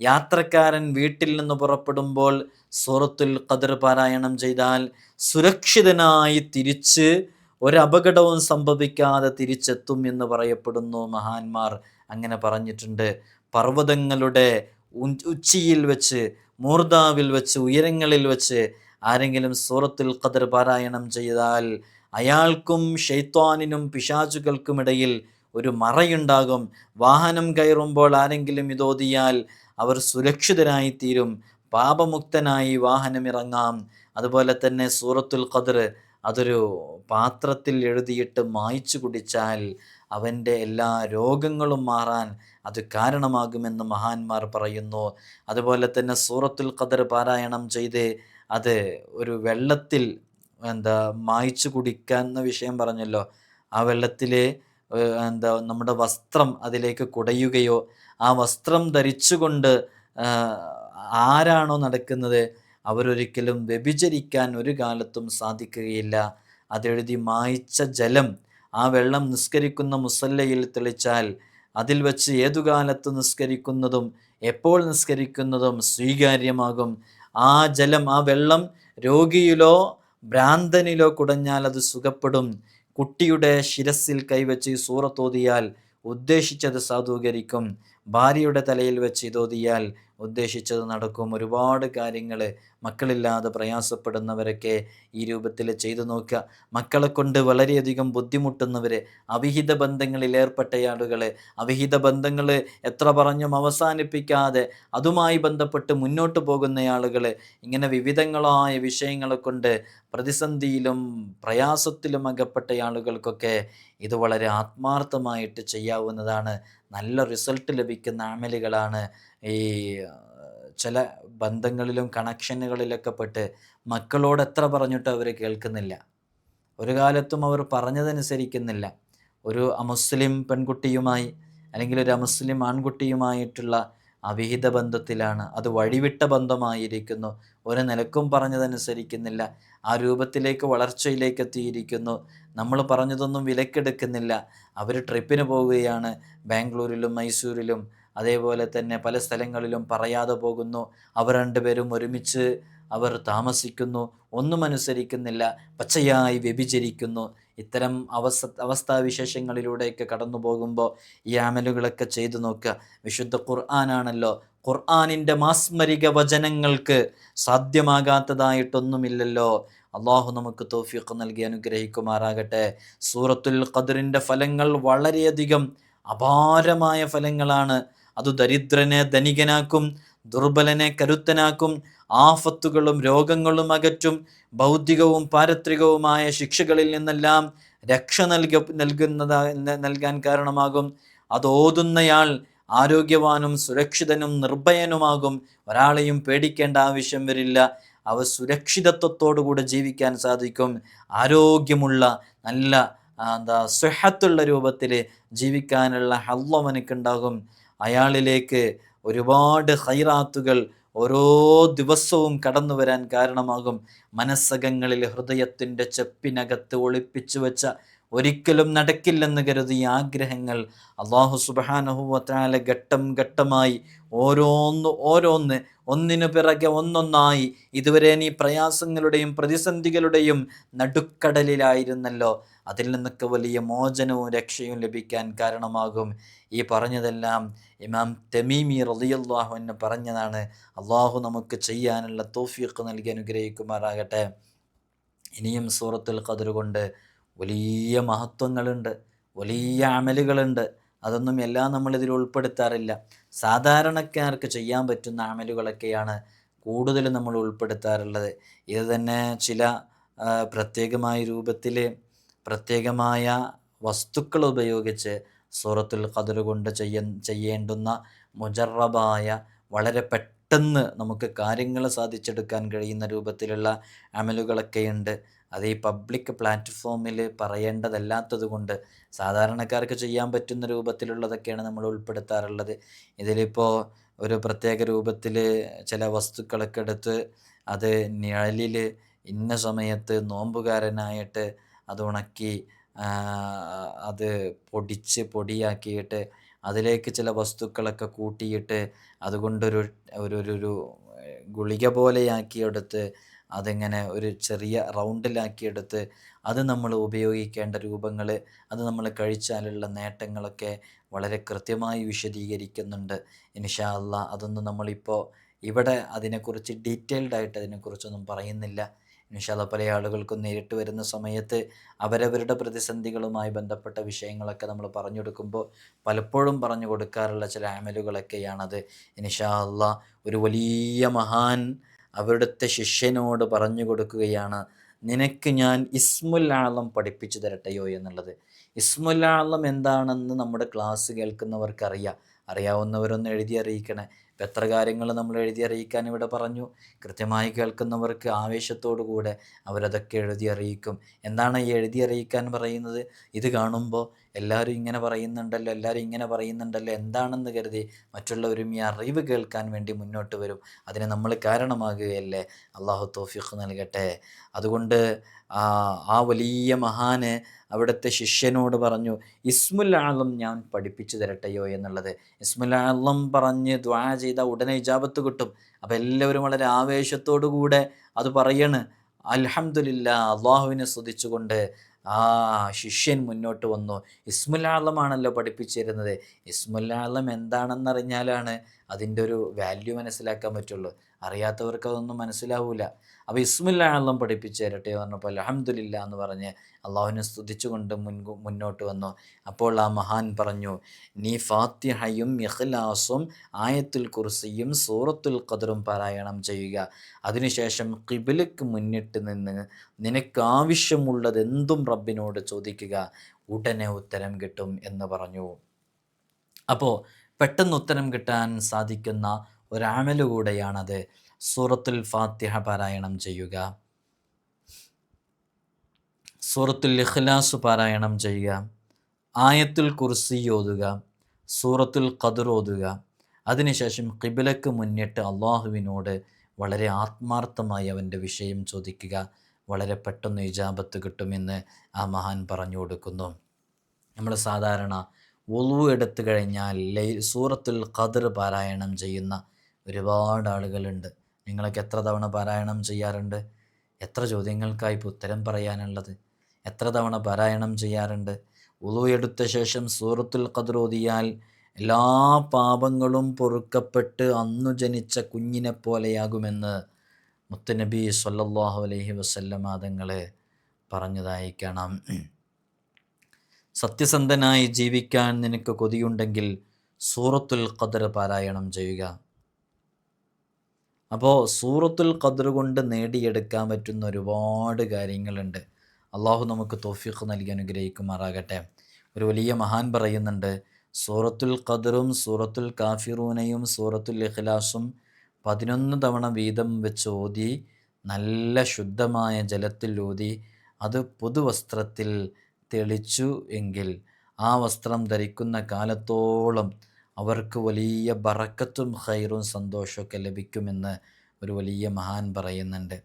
യാത്രക്കാരൻ വീട്ടിൽ നിന്ന് പുറപ്പെടുമ്പോൾ സൂറത്തുൽ ഖദർ പാരായണം ചെയ്താൽ സുരക്ഷിതനായി തിരിച്ച് ഒരപകടവും സംഭവിക്കാതെ തിരിച്ചെത്തും എന്ന് പറയപ്പെടുന്നു മഹാന്മാർ. അങ്ങനെ പറഞ്ഞിട്ടുണ്ട്. പർവതങ്ങളുടെ ഉച്ചിയിൽ വെച്ച് മൂർദാവിൽ വെച്ച് ഉയരങ്ങളിൽ വെച്ച് ആരെങ്കിലും സൂറത്തുൽ ഖദർ പാരായണം ചെയ്താൽ അയാൾക്കും ഷെയ്ത്വാനിനും പിശാചുകൾക്കുമിടയിൽ ഒരു മറയുണ്ടാകും. വാഹനം കയറുമ്പോൾ ആരെങ്കിലും ഇതോതിയാൽ അവർ സുരക്ഷിതരായി തീരും പാപമുക്തനായി വാഹനമിറങ്ങാം. അതുപോലെ തന്നെ സൂറത്തുൽ ഖദർ അതൊരു പാത്രത്തിൽ എഴുതിയിട്ട് മായ്ച്ചു കുടിച്ചാൽ അവന്റെ എല്ലാ രോഗങ്ങളും മാറാൻ അത് കാരണമാകുമെന്ന് മഹാന്മാർ പറയുന്നു. അതുപോലെ തന്നെ സൂറത്തുൽ ഖദർ പാരായണം ചെയ്ത് അത് ഒരു വെള്ളത്തിൽ എന്താ മായ്ച്ചു കുടിക്കാന്ന വിഷയം പറഞ്ഞല്ലോ. ആ വെള്ളത്തിൽ എന്താ നമ്മുടെ വസ്ത്രം അതിലേക്ക് കുടയുകയോ ആ വസ്ത്രം ധരിച്ചുകൊണ്ട് ആരാണോ നടക്കുന്നത് അവരൊരിക്കലും വ്യഭിചരിക്കാൻ ഒരു കാലത്തും സാധിക്കുകയില്ല. അതെഴുതി മായിച്ച ജലം ആ വെള്ളം നിസ്കരിക്കുന്ന മുസല്ലയിൽ തെളിച്ചാൽ അതിൽ വച്ച് ഏതു കാലത്ത് നിസ്കരിക്കുന്നതും എപ്പോൾ നിസ്കരിക്കുന്നതും സ്വീകാര്യമാകും. ആ ജലം ആ വെള്ളം രോഗിയിലോ ഭ്രാന്തനിലോ കുടഞ്ഞാൽ അത് സുഖപ്പെടും. കുട്ടിയുടെ ശിരസിൽ കൈവച്ച് സൂറത്തോതിയാൽ ഉദ്ദേശിച്ചത് സാധൂകരിക്കും. ഭാര്യയുടെ തലയിൽ വെച്ച് ഇതോതിയാൽ ഉദ്ദേശിച്ചത് നടക്കും. ഒരുപാട് കാര്യങ്ങൾ മക്കളില്ലാതെ പ്രയാസപ്പെടുന്നവരൊക്കെ ഈ രൂപത്തിൽ ചെയ്തു നോക്കുക. മക്കളെ കൊണ്ട് വളരെയധികം ബുദ്ധിമുട്ടുന്നവർ അവിഹിത ബന്ധങ്ങളിൽ ഏർപ്പെട്ട ആളുകൾ അവിഹിത ബന്ധങ്ങൾ എത്ര പറഞ്ഞും അവസാനിപ്പിക്കാതെ അതുമായി ബന്ധപ്പെട്ട് മുന്നോട്ട് പോകുന്ന ആളുകൾ ഇങ്ങനെ വിവിധങ്ങളായ വിഷയങ്ങളെ കൊണ്ട് പ്രതിസന്ധിയിലും പ്രയാസത്തിലും അകപ്പെട്ട ആളുകൾക്കൊക്കെ ഇത് വളരെ ആത്മാർത്ഥമായിട്ട് ചെയ്യാവുന്നതാണ് നല്ല റിസൾട്ട് ലഭിക്കുന്ന ആമലുകളാണ് ഈ ചില ബന്ധങ്ങളിലും കണക്ഷനുകളിലൊക്കെ പെട്ട് മക്കളോട് എത്ര പറഞ്ഞിട്ട് അവർ കേൾക്കുന്നില്ല. ഒരു കാലത്തും അവർ പറഞ്ഞതനുസരിക്കുന്നില്ല. ഒരു അമുസ്ലിം പെൺകുട്ടിയുമായി അല്ലെങ്കിൽ ഒരു അമുസ്ലിം ആൺകുട്ടിയുമായിട്ടുള്ള അവിഹിത ബന്ധത്തിലാണ്. അത് വഴിവിട്ട ബന്ധമായിരിക്കുന്നു. ഒരു നിലക്കും പറഞ്ഞതനുസരിക്കുന്നില്ല. ആ രൂപത്തിലേക്ക് വളർച്ചയിലേക്ക് എത്തിയിരിക്കുന്നു. നമ്മൾ പറഞ്ഞതൊന്നും വിലക്കെടുക്കുന്നില്ല. അവർ ട്രിപ്പിന് പോവുകയാണ്. ബാംഗ്ലൂരിലും മൈസൂരിലും അതേപോലെ തന്നെ പല സ്ഥലങ്ങളിലും പറയാതെ പോകുന്നു. അവർ രണ്ടുപേരും ഒരുമിച്ച് അവർ താമസിക്കുന്നു. ഒന്നും അനുസരിക്കുന്നില്ല. പച്ചയായി വ്യഭിചരിക്കുന്നു. ഇത്തരം അവസ്ഥ അവസ്ഥാവിശേഷങ്ങളിലൂടെയൊക്കെ കടന്നു പോകുമ്പോൾ ഈ അമലുകളൊക്കെ ചെയ്തു നോക്കുക. വിശുദ്ധ ഖുർആനാണല്ലോ. ഖുർആാനിന്റെ മാസ്മരിക വചനങ്ങൾക്ക് സാധ്യമാകാത്തതായിട്ടൊന്നുമില്ലല്ലോ. അള്ളാഹു നമുക്ക് തോഫിയൊക്കെ നൽകി അനുഗ്രഹിക്കുമാറാകട്ടെ. സൂറത്തുൽ ഖദറിന്റെ ഫലങ്ങൾ വളരെയധികം അപാരമായ ഫലങ്ങളാണ്. അത് ദരിദ്രനെ ധനികനാക്കും ദുർബലനെ കരുത്തനാക്കും ആഫത്തുകളും രോഗങ്ങളും അകറ്റും ഭൗതികവും പാരത്രികവുമായ ശിക്ഷകളിൽ നിന്നെല്ലാം രക്ഷ നൽക നൽകുന്നതാ നൽകാൻ കാരണമാകും. അത് ഓതുന്നയാൾ ആരോഗ്യവാനും സുരക്ഷിതനും നിർഭയനുമാകും. ഒരാളെയും പേടിക്കേണ്ട ആവശ്യം വരില്ല. അവ സുരക്ഷിതത്വത്തോടുകൂടെ ജീവിക്കാൻ സാധിക്കും. ആരോഗ്യമുള്ള നല്ല എന്താ സ്വഹത്തുള്ള രൂപത്തിൽ ജീവിക്കാനുള്ള ഹല്ലം എനിക്കുണ്ടാകും അയാളിലേക്ക് ഒരുപാട് ഹൈറാത്തുകൾ ഓരോ ദിവസവും കടന്നു വരാൻ കാരണമാകും മനസ്സകങ്ങളിൽ ഹൃദയത്തിന്റെ ചെപ്പിനകത്ത് ഒളിപ്പിച്ചു വെച്ച ഒരിക്കലും നടക്കില്ലെന്ന് കരുതിയ ആഗ്രഹങ്ങൾ അള്ളാഹു സുബാനഹുവത്താല ഘട്ടം ഘട്ടമായി ഓരോന്ന് ഓരോന്ന് ഒന്നിനു പിറകെ ഒന്നൊന്നായി ഇതുവരെ നീ പ്രയാസങ്ങളുടെയും പ്രതിസന്ധികളുടെയും നടുക്കടലിലായിരുന്നല്ലോ. അതിൽ നിന്നൊക്കെ വലിയ മോചനവും രക്ഷയും ലഭിക്കാൻ കാരണമാകും. ഈ പറഞ്ഞതെല്ലാം ഇമാം തെമീമി റലിയല്ലാഹു എന്ന് പറഞ്ഞതാണ്. അള്ളാഹു നമുക്ക് ചെയ്യാനുള്ള തോഫിയൊക്കെ നൽകി അനുഗ്രഹിക്കുമാറാകട്ടെ. ഇനിയും സൂറത്തുൽ ഖദർ കൊണ്ട് വലിയ മഹത്വങ്ങളുണ്ട് വലിയ അമലുകളുണ്ട്. അതൊന്നും എല്ലാം നമ്മളിതിൽ ഉൾപ്പെടുത്താറില്ല. സാധാരണക്കാർക്ക് ചെയ്യാൻ പറ്റുന്ന അമലുകളൊക്കെയാണ് കൂടുതൽ നമ്മൾ ഉൾപ്പെടുത്താറുള്ളത്. ഇത് തന്നെ ചില പ്രത്യേകമായ രൂപത്തിൽ പ്രത്യേകമായ വസ്തുക്കൾ ഉപയോഗിച്ച് സൂറത്തുൽ ഖദർ കൊണ്ട് ചെയ്യ ചെയ്യേണ്ടുന്ന മുജറബായ വളരെ പെട്ടെന്ന് നമുക്ക് കാര്യങ്ങൾ സാധിച്ചെടുക്കാൻ കഴിയുന്ന രൂപത്തിലുള്ള അമലുകളൊക്കെയുണ്ട്. അത് ഈ പബ്ലിക് പ്ലാറ്റ്ഫോമിൽ പറയേണ്ടതല്ലാത്തത് കൊണ്ട് സാധാരണക്കാർക്ക് ചെയ്യാൻ പറ്റുന്ന രൂപത്തിലുള്ളതൊക്കെയാണ് നമ്മൾ ഉൾപ്പെടുത്താറുള്ളത്. ഇതിലിപ്പോൾ ഒരു പ്രത്യേക രൂപത്തിൽ ചില വസ്തുക്കളൊക്കെ എടുത്ത് അത് നിഴലിൽ ഇന്ന സമയത്ത് നോമ്പുകാരനായിട്ട് അത് ഉണക്കി അത് പൊടിച്ച് പൊടിയാക്കിയിട്ട് അതിലേക്ക് ചില വസ്തുക്കളൊക്കെ കൂട്ടിയിട്ട് അതുകൊണ്ടൊരു ഒരു ഒരു ഗുളിക പോലെയാക്കിയെടുത്ത് അതിങ്ങനെ ഒരു ചെറിയ റൗണ്ടിലാക്കിയെടുത്ത് അത് നമ്മൾ ഉപയോഗിക്കേണ്ട രൂപങ്ങൾ അത് നമ്മൾ കഴിച്ചാലുള്ള നേട്ടങ്ങളൊക്കെ വളരെ കൃത്യമായി വിശദീകരിക്കുന്നുണ്ട്. ഇൻഷാ അല്ല അതൊന്നും നമ്മളിപ്പോൾ ഇവിടെ അതിനെക്കുറിച്ച് ഡീറ്റെയിൽഡായിട്ട് അതിനെക്കുറിച്ചൊന്നും പറയുന്നില്ല. ഇൻഷാല്ല പല ആളുകൾക്കും നേരിട്ട് വരുന്ന സമയത്ത് അവരവരുടെ പ്രതിസന്ധികളുമായി ബന്ധപ്പെട്ട വിഷയങ്ങളൊക്കെ നമ്മൾ പറഞ്ഞു കൊടുക്കുമ്പോൾ പലപ്പോഴും പറഞ്ഞു കൊടുക്കാറുള്ള ചില അമലുകളൊക്കെയാണത്. ഇൻഷാ അല്ല ഒരു വലിയ മഹാൻ അവരുടെ ശിഷ്യനോട് പറഞ്ഞു കൊടുക്കുകയാണ് നിനക്ക് ഞാൻ ഇസ്മുല്ലാളം പഠിപ്പിച്ചു തരട്ടെയോ എന്നുള്ളത്? ഇസ്മുല്ലാളം എന്താണെന്ന് നമ്മുടെ ക്ലാസ് കേൾക്കുന്നവർക്കറിയാം. അറിയാവുന്നവരൊന്ന് എഴുതി അറിയിക്കണേ. എത്ര കാര്യങ്ങൾ നമ്മൾ എഴുതി അറിയിക്കാൻ ഇവിടെ പറഞ്ഞു? കൃത്യമായി കേൾക്കുന്നവർക്ക് ആവേശത്തോടു കൂടെ അവരതൊക്കെ എഴുതി അറിയിക്കും. എന്താണ് ഈ എഴുതി അറിയിക്കാൻ പറയുന്നത്? ഇത് കാണുമ്പോൾ എല്ലാവരും ഇങ്ങനെ പറയുന്നുണ്ടല്ലോ എല്ലാവരും ഇങ്ങനെ പറയുന്നുണ്ടല്ലോ എന്താണെന്ന് കരുതി മറ്റുള്ളവരും ഈ അറിവ് കേൾക്കാൻ വേണ്ടി മുന്നോട്ട് വരും. അതിന് നമ്മൾ കാരണമാകുകയല്ലേ? അള്ളാഹു തോഫിഖ് നൽകട്ടെ. അതുകൊണ്ട് ആ വലിയ മഹാന് അവിടുത്തെ ശിഷ്യനോട് പറഞ്ഞു ഇസ്മുൽ ആളം ഞാൻ പഠിപ്പിച്ചു തരട്ടെയോ എന്നുള്ളത്. ഇസ്മുൽ ആളം പറഞ്ഞ് ദ്വാ ചെയ്ത ഉടനെ ഇജാബത്ത് കിട്ടും. അപ്പോൾ എല്ലാവരും വളരെ ആവേശത്തോടു കൂടെ അത് പറയണ് അലഹമുല്ല അള്ളാഹുവിനെ സ്തുതിച്ചുകൊണ്ട് ആ ശിഷ്യൻ മുന്നോട്ട് വന്നു. ഇസ്മുലാളമാണല്ലോ പഠിപ്പിച്ചിരുന്നത്. ഇസ്മുലാളം എന്താണെന്നറിഞ്ഞാലാണ് അതിന്റെ ഒരു വാല്യൂ മനസ്സിലാക്കാൻ പറ്റുള്ളൂ. അറിയാത്തവർക്ക് അതൊന്നും മനസ്സിലാവൂല. അപ്പോൾ ഇസ്മില്ലാണല്ലോ പഠിപ്പിച്ച് തരട്ടെ പറഞ്ഞപ്പോൾ അലഹമില്ല എന്ന് പറഞ്ഞ് അള്ളാഹുവിനെ സ്തുതിച്ചുകൊണ്ട് മുൻ മുന്നോട്ട് വന്നു. അപ്പോൾ ആ മഹാൻ പറഞ്ഞു നീ ഫാത്തിഹയും ഇഖ്ലാസും ആയത്തുൽ കുർസിയും സൂറത്തുൽ ഖദറും പാരായണം ചെയ്യുക. അതിനുശേഷം കിബിലക്ക് മുന്നിട്ട് നിന്ന് നിനക്ക് ആവശ്യമുള്ളത് എന്തും റബ്ബിനോട് ചോദിക്കുക. ഉടനെ ഉത്തരം കിട്ടും എന്ന് പറഞ്ഞു. അപ്പോൾ പെട്ടെന്ന് ഉത്തരം കിട്ടാൻ സാധിക്കുന്ന ഒരാമൽ കൂടെയാണത് സൂറത്തുൽ ഫാത്തിഹ പാരായണം ചെയ്യുക. സൂറത്തുൽ ഇഖ്ലാസ് പാരായണം ചെയ്യുക. ആയത്തുൽ കുർസി ഓതുക. സൂറത്തുൽ ഖദർ ഓതുക. അതിനുശേഷം കിബിലക്ക് മുന്നിട്ട് അള്ളാഹുവിനോട് വളരെ ആത്മാർത്ഥമായി അവന്റെ വിഷയം ചോദിക്കുക. വളരെ പെട്ടെന്ന് ഇജാബത്ത് കിട്ടുമെന്ന് ആ മഹാൻ പറഞ്ഞു കൊടുക്കുന്നു. നമ്മൾ സാധാരണ ഒളിവ് എടുത്തു കഴിഞ്ഞാൽ സൂറത്തുൽ ഖദർ പാരായണം ചെയ്യുന്ന ഒരുപാട് ആളുകളുണ്ട്. നിങ്ങളൊക്കെ എത്ര തവണ പാരായണം ചെയ്യാറുണ്ട്? എത്ര ചോദ്യങ്ങൾക്കായി ഉത്തരം പറയാനുള്ളത്? എത്ര തവണ പാരായണം ചെയ്യാറുണ്ട്? ഉളു എടുത്ത ശേഷം സൂറത്തുൽ ഖദർ ഓതിയാൽ എല്ലാ പാപങ്ങളും പൊറുക്കപ്പെട്ട് അന്നു ജനിച്ച കുഞ്ഞിനെ പോലെയാകുമെന്ന് മുത്തനബി സല്ലല്ലാഹു അലൈഹി വസല്ലമ തങ്ങളെ പറഞ്ഞതായി കാണാം. സത്യസന്ധനായി ജീവിക്കാൻ നിനക്ക് കൊതിയുണ്ടെങ്കിൽ സൂറത്തുൽ ഖദർ പാരായണം ചെയ്യുക. അപ്പോൾ സൂറത്തുൽ ഖദർ കൊണ്ട് നേടിയെടുക്കാൻ പറ്റുന്ന ഒരുപാട് കാര്യങ്ങളുണ്ട്. അള്ളാഹു നമുക്ക് തോഫിഖ് നൽകി അനുഗ്രഹിക്കുമാറാകട്ടെ. ഒരു വലിയ മഹാൻ പറയുന്നുണ്ട് സൂറത്തുൽ ഖദറും സൂറത്തുൽ കാഫിറൂനയും സൂറത്തുൽ ഇഖ്ലാസും പതിനൊന്ന് തവണ വീതം വെച്ച് ഓതി നല്ല ശുദ്ധമായ ജലത്തിൽ ഊതി അത് പുതുവസ്ത്രത്തിൽ തെളിച്ചു എങ്കിൽ ആ വസ്ത്രം ധരിക്കുന്ന കാലത്തോളം അവർക്ക് വലിയ ബറക്കത്തും ഖൈറും സന്തോഷമൊക്കെ ലഭിക്കുമെന്ന് ഒരു വലിയ മഹാൻ പറയുന്നുണ്ട്.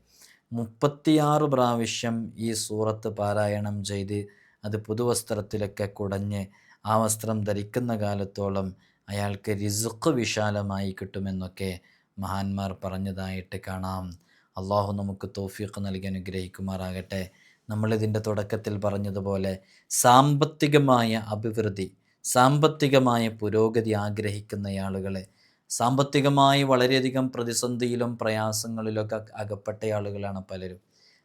മുപ്പത്തിയാറ് പ്രാവശ്യം ഈ സൂറത്ത് പാരായണം ചെയ്ത് അത് പുതുവസ്ത്രത്തിലൊക്കെ കുടഞ്ഞ് ആ വസ്ത്രം ധരിക്കുന്ന കാലത്തോളം അയാൾക്ക് റിസുക്ക് വിശാലമായി കിട്ടുമെന്നൊക്കെ മഹാന്മാർ പറഞ്ഞതായിട്ട് കാണാം. അള്ളാഹു നമുക്ക് തോഫീഖ് നൽകി അനുഗ്രഹിക്കുമാറാകട്ടെ. നമ്മളിതിന്റെ തുടക്കത്തിൽ പറഞ്ഞതുപോലെ സാമ്പത്തികമായ അഭിവൃദ്ധി സാമ്പത്തികമായ പുരോഗതി ആഗ്രഹിക്കുന്ന ആളുകളെ സാമ്പത്തികമായി വളരെയധികം പ്രതിസന്ധിയിലും പ്രയാസങ്ങളിലൊക്കെ അകപ്പെട്ട ആളുകളാണ് പലരും.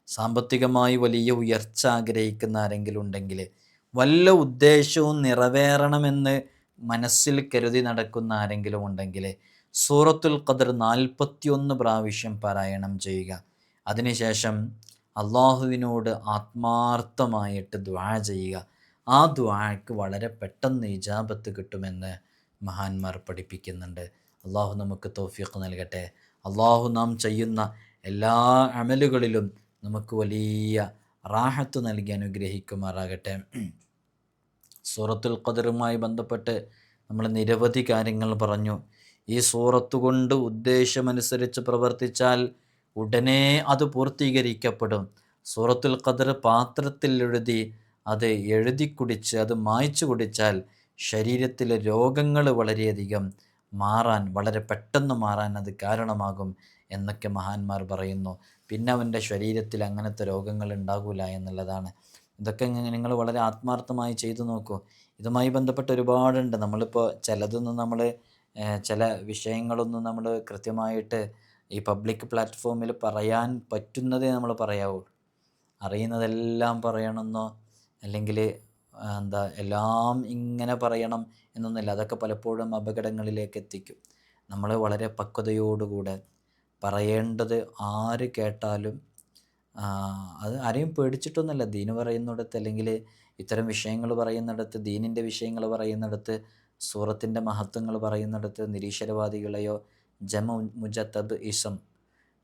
സാമ്പത്തികമായി വലിയ ഉയർച്ച ആഗ്രഹിക്കുന്ന ആരെങ്കിലും ഉണ്ടെങ്കിൽ വല്ല ഉദ്ദേശവും നിറവേറണമെന്ന് മനസ്സിൽ കരുതി നടക്കുന്ന ആരെങ്കിലും ഉണ്ടെങ്കിൽ സൂറത്തുൽ ഖദർ നാൽപ്പത്തിയൊന്ന് പ്രാവശ്യം പാരായണം ചെയ്യുക. അതിനുശേഷം അള്ളാഹുവിനോട് ആത്മാർത്ഥമായിട്ട് ദ്വാ ചെയ്യുക. ആ ദ്വാക്ക് വളരെ പെട്ടെന്ന് ഇജാബത്ത് കിട്ടുമെന്ന് മഹാന്മാർ പഠിപ്പിക്കുന്നുണ്ട്. അള്ളാഹു നമുക്ക് തോഫിയൊക്കെ നൽകട്ടെ. അള്ളാഹു നാം ചെയ്യുന്ന എല്ലാ അമലുകളിലും നമുക്ക് വലിയ റാഹത്ത് നൽകി അനുഗ്രഹിക്കുമാറാകട്ടെ. സൂറത്തുൽ ഖദറുമായി ബന്ധപ്പെട്ട് നമ്മൾ നിരവധി കാര്യങ്ങൾ പറഞ്ഞു. ഈ സൂറത്ത് കൊണ്ട് ഉദ്ദേശമനുസരിച്ച് പ്രവർത്തിച്ചാൽ ഉടനെ അത് പൂർത്തീകരിക്കപ്പെടും. സൂറത്തുൽ ഖദർ പാത്രത്തിൽ എഴുതി അത് എഴുതി കുടിച്ച് അത് മായ്ച്ചു കുടിച്ചാൽ ശരീരത്തിലെ രോഗങ്ങൾ വളരെയധികം മാറാൻ വളരെ പെട്ടെന്ന് മാറാൻ അത് കാരണമാകും എന്നൊക്കെ മഹാന്മാർ പറയുന്നു. പിന്നെ അവന്റെ ശരീരത്തിൽ അങ്ങനത്തെ രോഗങ്ങൾ ഉണ്ടാകില്ല എന്നുള്ളതാണ്. ഇതൊക്കെ നിങ്ങൾ വളരെ ആത്മാർത്ഥമായി ചെയ്തു നോക്കൂ. ഇതുമായി ബന്ധപ്പെട്ട് ഒരുപാടുണ്ട്. നമ്മളിപ്പോൾ ചിലതൊന്നും നമ്മൾ ചില വിഷയങ്ങളൊന്നും നമ്മൾ കൃത്യമായിട്ട് ഈ പബ്ലിക് പ്ലാറ്റ്ഫോമിൽ പറയാൻ പറ്റുന്നതേ നമ്മൾ പറയാവുള്ളൂ അറിയുന്നതെല്ലാം പറയണമെന്നോ അല്ലെങ്കിൽ എന്താ എല്ലാം ഇങ്ങനെ പറയണം എന്നൊന്നുമില്ല. അതൊക്കെ പലപ്പോഴും അപകടങ്ങളിലേക്ക് എത്തിക്കും. നമ്മൾ വളരെ പക്വതയോടുകൂടെ പറയേണ്ടത് ആര് കേട്ടാലും അത് ആരെയും പേടിച്ചിട്ടൊന്നുമല്ല. ദീന് പറയുന്നിടത്ത് അല്ലെങ്കിൽ ഇത്തരം വിഷയങ്ങൾ പറയുന്നിടത്ത് ദീനിന്റെ വിഷയങ്ങൾ പറയുന്നിടത്ത് സൂറത്തിന്റെ മഹത്വങ്ങൾ പറയുന്നിടത്ത് നിരീശ്വരവാദികളെയോ ജമ മുജത്തബ് ഇസം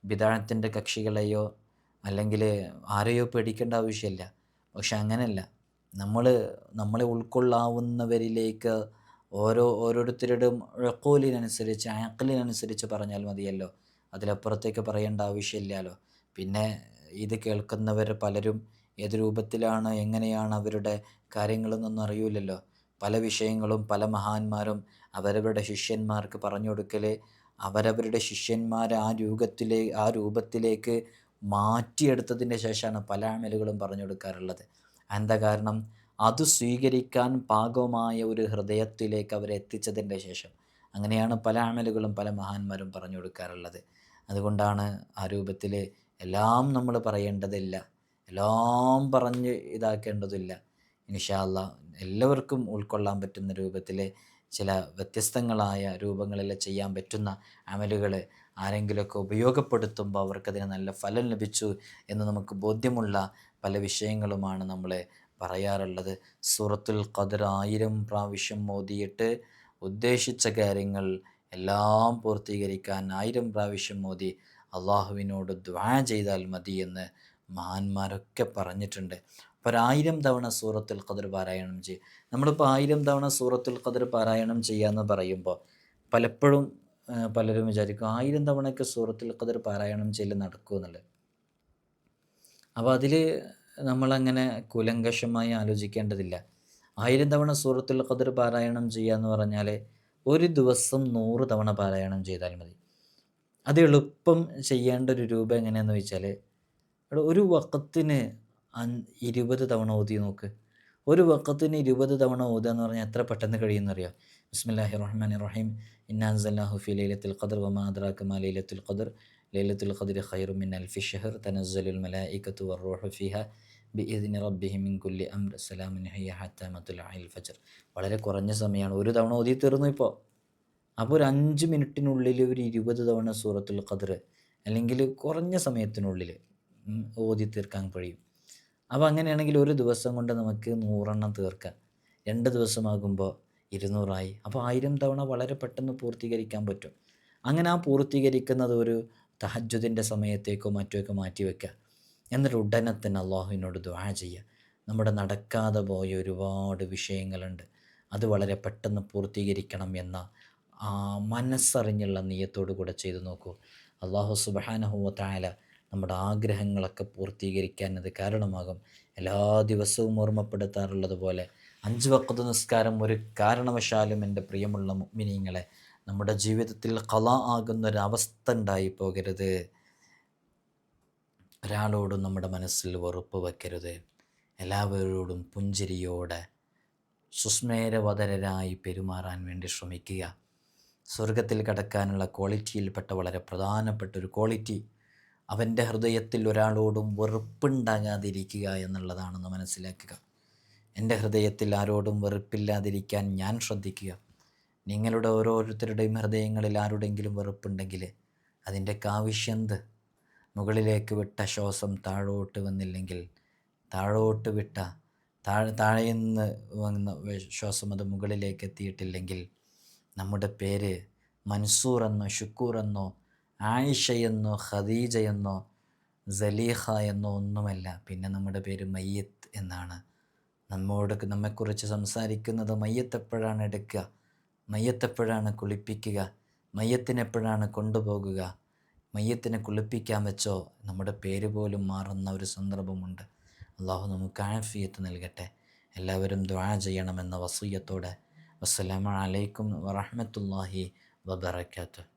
ബിദാഴത്തിന്റെ കക്ഷികളെയോ അല്ലെങ്കിൽ ആരെയോ പേടിക്കേണ്ട ആവശ്യമില്ല. പക്ഷെ അങ്ങനെയല്ല. നമ്മൾ നമ്മളെ ഉൾക്കൊള്ളാവുന്നവരിലേക്ക് ഓരോ ഓരോരുത്തരുടെയും റക്കോലിനനുസരിച്ച് ആക്കലിനനുസരിച്ച് പറഞ്ഞാൽ മതിയല്ലോ. അതിലപ്പുറത്തേക്ക് പറയേണ്ട ആവശ്യമില്ലല്ലോ. പിന്നെ ഇത് കേൾക്കുന്നവർ പലരും ഏത് രൂപത്തിലാണ് എങ്ങനെയാണ് അവരുടെ കാര്യങ്ങളെന്നൊന്നും അറിയില്ലല്ലോ. പല വിഷയങ്ങളും പല മഹാന്മാരും അവരവരുടെ ശിഷ്യന്മാർക്ക് പറഞ്ഞു കൊടുക്കൽ അവരവരുടെ ശിഷ്യന്മാർ ആ രൂപത്തിലേ ആ രൂപത്തിലേക്ക് മാറ്റിയെടുത്തതിന്റെ ശേഷമാണ് പല അമലുകളും പറഞ്ഞു കൊടുക്കാറുള്ളത്. എന്താ കാരണം? അത് സ്വീകരിക്കാൻ പാകമായ ഒരു ഹൃദയത്തിലേക്ക് അവരെ എത്തിച്ചതിന്റെ ശേഷം അങ്ങനെയാണ് പല അമലുകളും പല മഹാന്മാരും പറഞ്ഞു കൊടുക്കാറുള്ളത്. അതുകൊണ്ടാണ് ആ രൂപത്തിൽ എല്ലാം നമ്മൾ പറയേണ്ടതില്ല. എല്ലാം പറഞ്ഞ് ഇതാക്കേണ്ടതില്ല. ഇൻഷാല്ല എല്ലാവർക്കും ഉൾക്കൊള്ളാൻ പറ്റുന്ന രൂപത്തിൽ ചില വ്യത്യസ്തങ്ങളായ രൂപങ്ങളിൽ ചെയ്യാൻ പറ്റുന്ന അമലുകൾ ആരെങ്കിലുമൊക്കെ ഉപയോഗപ്പെടുത്തുമ്പോൾ അവർക്കതിന് നല്ല ഫലം ലഭിച്ചു എന്ന് നമുക്ക് ബോധ്യമുള്ള പല വിഷയങ്ങളുമാണ് നമ്മളെ പറയാറുള്ളത്. സൂറത്തുൽ ഖദർ ആയിരം പ്രാവശ്യം മോദിയിട്ട് ഉദ്ദേശിച്ച കാര്യങ്ങൾ എല്ലാം പൂർത്തീകരിക്കാൻ ആയിരം പ്രാവശ്യം മോദി അള്ളാഹുവിനോട് ദ്വാ ചെയ്താൽ മതി എന്ന് മഹാന്മാരൊക്കെ പറഞ്ഞിട്ടുണ്ട്. അപ്പോൾ ഒരായിരം തവണ സൂറത്തുൽ ഖദർ പാരായണം ചെയ്യും. നമ്മളിപ്പോൾ ആയിരം തവണ സൂറത്തുൽ ഖദർ പാരായണം ചെയ്യാമെന്ന് പറയുമ്പോൾ പലപ്പോഴും പലരും വിചാരിക്കും ആയിരം തവണയൊക്കെ സൂറത്തിൽ ഖദർ പാരായണം ചെയ്യൽ നടക്കുമെന്നുള്ളത് അപ്പോൾ അതിൽ നമ്മളങ്ങനെ കുലങ്കഷമായി ആലോചിക്കേണ്ടതില്ല. ആയിരം തവണ സൂറത്തുൽ ഖദർ പാരായണം ചെയ്യുക എന്ന് പറഞ്ഞാൽ ഒരു ദിവസം നൂറ് തവണ പാരായണം ചെയ്താൽ മതി. അത് എളുപ്പം ചെയ്യേണ്ട ഒരു രൂപം എങ്ങനെയാണെന്ന് വെച്ചാൽ ഒരു വക്കത്തിന് ഇരുപത് തവണ ഓതി നോക്ക്. ഒരു വക്കത്തിന് ഇരുപത് തവണ ഓതുക എന്ന് പറഞ്ഞാൽ എത്ര പെട്ടെന്ന് കഴിയുമെന്നറിയാം ബിസ്മില്ലാഹി റഹ്മാൻ റഹീം ഇന്നാൻസല്ലാഹു ഫി ലൈലത്തുൽ ഖദർ വമാ അദ്രാക മാ ലൈലത്തുൽ ഖദർ. ലൈലത്തുൽ ഖദർ ഖൈറു മിൻ അൽഫി ഷഹർ തനസ്സലുൽ മലായികത്തു വറൂഹു ഫിഹ. ബിഇദ്നി റബ്ബിഹി മിൻ കുല്ലി അംർ സലാമുൻ ഹിയ ഹത്താ മത്ലഇൽ ഫജ്ർ. വളരെ കുറഞ്ഞ സമയമാണ്. ഒരു തവണ ഓതി തീർന്നു ഇപ്പോൾ അപ്പോൾ ഒരു അഞ്ച് മിനിറ്റിനുള്ളിൽ ഒരു ഇരുപത് തവണ സൂറത്തുൽ ഖദർ അല്ലെങ്കിൽ കുറഞ്ഞ സമയത്തിനുള്ളിൽ ഓതി തീർക്കാൻ കഴിയും. അപ്പോൾ അങ്ങനെയാണെങ്കിൽ ഒരു ദിവസം കൊണ്ട് നമുക്ക് നൂറെണ്ണം തീർക്കാം. രണ്ട് ദിവസമാകുമ്പോൾ ഇരുന്നൂറായി. അപ്പോൾ ആയിരം തവണ വളരെ പെട്ടെന്ന് പൂർത്തീകരിക്കാൻ പറ്റും. അങ്ങനെ ആ പൂർത്തീകരിക്കുന്നത് ഒരു തഹജ്ജുദിന്റെ സമയത്തേക്കോ മറ്റേക്കോ മാറ്റി വെക്കുക എന്നിട്ട് ഉടനെ തന്നെ അള്ളാഹുവിനോട് ദ്വാ ചെയ്യുക നമ്മുടെ നടക്കാതെ പോയ ഒരുപാട് വിഷയങ്ങളുണ്ട്. അത് വളരെ പെട്ടെന്ന് പൂർത്തീകരിക്കണം എന്ന മനസ്സറിഞ്ഞുള്ള നീയത്തോടു കൂടെ ചെയ്തു നോക്കൂ. അള്ളാഹു സുബാനഹുവത്തായാല നമ്മുടെ ആഗ്രഹങ്ങളൊക്കെ പൂർത്തീകരിക്കാൻ അത് കാരണമാകും. എല്ലാ ദിവസവും ഓർമ്മപ്പെടുത്താറുള്ളത് പോലെ അഞ്ച് വക്കത്ത് നിസ്കാരം ഒരു കാരണവശാലും എന്റെ പ്രിയമുള്ള മിനിങ്ങളെ നമ്മുടെ ജീവിതത്തിൽ കല ആകുന്ന ഒരവസ്ഥ ഉണ്ടായി പോകരുത്. ഒരാളോടും നമ്മുടെ മനസ്സിൽ വെറുപ്പ് വയ്ക്കരുത്. എല്ലാവരോടും പുഞ്ചിരിയോടെ സുസ്മേരവതരരായി പെരുമാറാൻ വേണ്ടി ശ്രമിക്കുക. സ്വർഗത്തിൽ കടക്കാനുള്ള ക്വാളിറ്റിയിൽപ്പെട്ട വളരെ പ്രധാനപ്പെട്ട ഒരു ക്വാളിറ്റി. അവന്റെ ഹൃദയത്തിൽ ഒരാളോടും വെറുപ്പുണ്ടാകാതിരിക്കുക എന്നുള്ളതാണെന്ന് മനസ്സിലാക്കുക. എന്റെ ഹൃദയത്തിൽ ആരോടും വെറുപ്പില്ലാതിരിക്കാൻ ഞാൻ ശ്രദ്ധിക്കുക. നിങ്ങളുടെ ഓരോരുത്തരുടെയും ഹൃദയങ്ങളിൽ ആരുടെങ്കിലും വെറുപ്പുണ്ടെങ്കിൽ അതിന്റെ കാവശ്യന്ത് മുകളിലേക്ക് വിട്ട ശ്വാസം താഴോട്ട് വന്നില്ലെങ്കിൽ താഴോട്ട് വിട്ട താഴെ താഴെന്ന് വന്ന ശ്വാസം അത് മുകളിലേക്ക് എത്തിയിട്ടില്ലെങ്കിൽ നമ്മുടെ പേര് മൻസൂർ എന്നോ ഷുക്കൂർ എന്നോ ആയിഷയെന്നോ ഖദീജയെന്നോ സലീഹ എന്നോ ഒന്നുമല്ല. പിന്നെ നമ്മുടെ പേര് മയ്യത്ത് എന്നാണ്. നമ്മോട് നമ്മെക്കുറിച്ച് സംസാരിക്കുന്നത് മയ്യത്തെപ്പോഴാണ് എടുക്കുക? മയ്യത്തെപ്പോഴാണ് കുളിപ്പിക്കുക? മയ്യത്തിനെപ്പോഴാണ് കൊണ്ടുപോകുക? മയ്യത്തിനെ കുളിപ്പിക്കാൻ വെച്ചോ? നമ്മുടെ പേര് പോലും മാറുന്ന ഒരു സന്ദർഭമുണ്ട്. അള്ളാഹു നമുക്ക് ആഫിയത്ത് നൽകട്ടെ. എല്ലാവരും ദ്വാ ചെയ്യണമെന്ന വസൂയത്തോടെ. വസ്സലാമലൈക്കും വറഹമത്തല്ലാഹി വബറകാതുഹു.